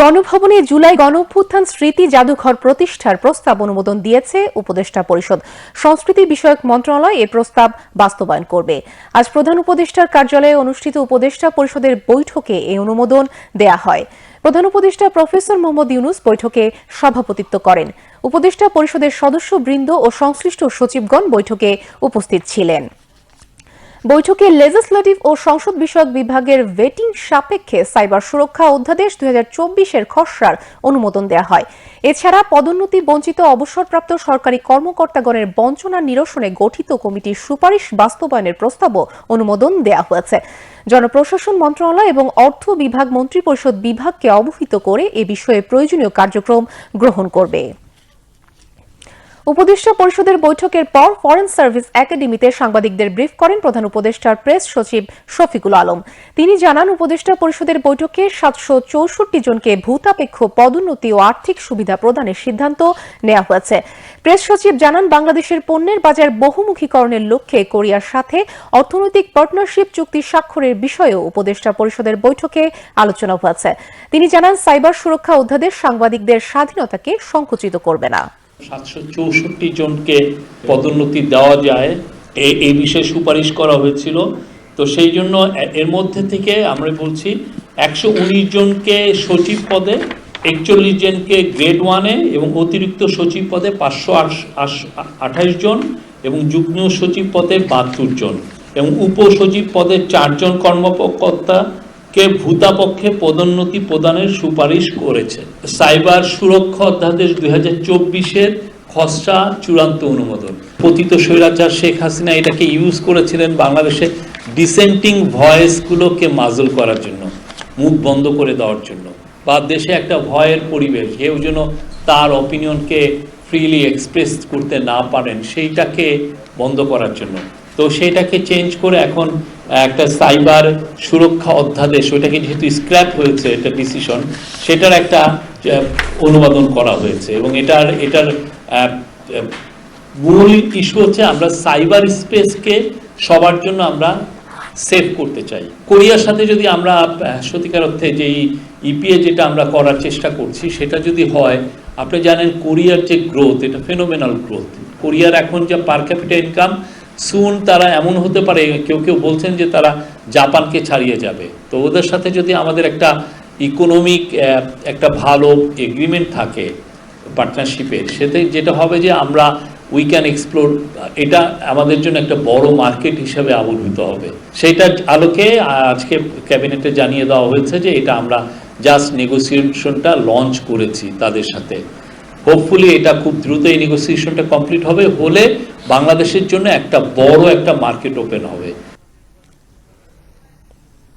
গণভবনে জুলাই গণঅভ্যুত্থান স্মৃতি জাদুঘর প্রতিষ্ঠার প্রস্তাব অনুমোদন দিয়েছে উপদেষ্টা পরিষদ। সংস্কৃতি বিষয়ক মন্ত্রণালয় এ প্রস্তাব বাস্তবায়ন করবে। আজ প্রধান উপদেষ্টার কার্যালয়ে অনুষ্ঠিত উপদেষ্টা পরিষদের বৈঠকে এই অনুমোদন দেয়া হয়। প্রধান উপদেষ্টা প্রফেসর মোহাম্মদ ইউনুস বৈঠকে সভাপতিত্ব করেন। উপদেষ্টা পরিষদের সদস্যবৃন্দ ও সংশ্লিষ্ট সচিবগণ বৈঠকে উপস্থিত ছিলেন। বৈঠকে লেজিসলেটিভ ও সংসদ বিষয়ক বিভাগের ভেটিং সাপেক্ষে সাইবার সুরক্ষা অধ্যাদেশ দুই এর খসড়ার অনুমোদন দেওয়া হয়। এছাড়া পদোন্নতি বঞ্চিত অবসরপ্রাপ্ত সরকারি কর্মকর্তাগণের বঞ্চনা নিরসনে গঠিত কমিটির সুপারিশ বাস্তবায়নের প্রস্তাবও অনুমোদন দেওয়া হয়েছে। জনপ্রশাসন মন্ত্রণালয় এবং অর্থ বিভাগ মন্ত্রিপরিষদ বিভাগকে অবহিত করে এ বিষয়ে প্রয়োজনীয় কার্যক্রম গ্রহণ করবে। উপদেষ্টা পরিষদের বৈঠকের পর ফরেন সার্ভিস একাডেমিতে সাংবাদিকদের ব্রিফ করেন প্রধান উপদেষ্টার প্রেস সচিব শফিকুল আলম। তিনি জানান, উপদেষ্টা পরিষদের বৈঠকে সাতশো চৌষট্টি জনকে ভূতাপেক্ষ পদোন্নতি ও আর্থিক সুবিধা প্রদানের সিদ্ধান্ত নেওয়া হয়েছে। প্রেস সচিব জানান, বাংলাদেশের পণ্যের বাজার বহুমুখীকরণের লক্ষ্যে কোরিয়ার সাথে অর্থনৈতিক পার্টনারশিপ চুক্তি স্বাক্ষরের বিষয়েও উপদেষ্টা পরিষদের বৈঠকে আলোচনা হয়েছে। তিনি জানান, সাইবার সুরক্ষা অধ্যাদেশ সাংবাদিকদের স্বাধীনতাকে সংকুচিত করবে না। সাতশো চৌষট্টি জনকে পদোন্নতি দেওয়া যায়। এ- এই বিষয়ে সুপারিশ করা হয়েছিল। তো সেই জন্য এর মধ্যে থেকে আমরা বলছি একশো উনিশ জনকে সচিব পদে, একচল্লিশ জনকে গ্রেড ওয়ানে এবং অতিরিক্ত সচিব পদে পাঁচশো আঠাশ জন এবং যুগ্ম সচিব পদে বাহাত্তর জন এবং উপসচিব পদে চারজন কর্মকর্তা কে ভূতাপক্ষে পদোন্নতি প্রদানের সুপারিশ করেছে। সাইবার সুরক্ষা অধ্যাদেশ দুই হাজার চব্বিশের খসড়া চূড়ান্ত অনুমোদন। পতিত স্বৈরাচার শেখ হাসিনা এটাকে ইউজ করেছিলেন বাংলাদেশে ডিসেন্টিং ভয়েসগুলোকে মাজল করার জন্য, মুখ বন্ধ করে দেওয়ার জন্য। বা দেশে একটা ভয়ের পরিবেশ, কেউ যেন তার অপিনিয়নকে ফ্রিলি এক্সপ্রেস করতে না পারেন, সেইটাকে বন্ধ করার জন্য। তো সেটাকে চেঞ্জ করে এখন একটা সাইবার সুরক্ষা অধ্যাদেশ, ওইটাকে যেহেতু স্ক্র্যাপ হয়েছে এটা ডিসিশন সেটার একটা অনুবাদন করা হয়েছে। এবং এটার এটার মূল ইস্যু হচ্ছে আমরা সাইবার স্পেসকে সবার জন্য আমরা সেভ করতে চাই। কোরিয়ার সাথে যদি আমরা সত্যিকার অর্থে যেই ইপিএ যেটা আমরা করার চেষ্টা করছি, সেটা যদি হয়, আপনি জানেন কোরিয়ার যে গ্রোথ এটা ফেনোমেনাল গ্রোথ কোরিয়ার এখন যা পার ক্যাপিটা ইনকাম সুন তারা এমন হতে পারে, কেউ কেউ বলছেন যে তারা জাপানকে ছাড়িয়ে যাবে। তো ওদের সাথে যদি আমাদের একটা ইকোনমিক একটা ভালো এগ্রিমেন্ট থাকে পার্টনারশিপের সেতে যেটা হবে যে আমরা উই ক্যান এক্সপ্লোর এটা আমাদের জন্য একটা বড় মার্কেট হিসেবে আবির্ভূত হবে। সেইটার আলোকে আজকে ক্যাবিনেটে জানিয়ে দেওয়া হয়েছে যে এটা আমরা জাস্ট নেগোসিয়েশনটা লঞ্চ করেছি তাদের সাথে। হোপফুলি এটা খুব দ্রুত এই নেগোসিয়েশনটা কমপ্লিট হবে, হলে বাংলাদেশের জন্য একটা বড় একটা মার্কেট ওপেন হবে।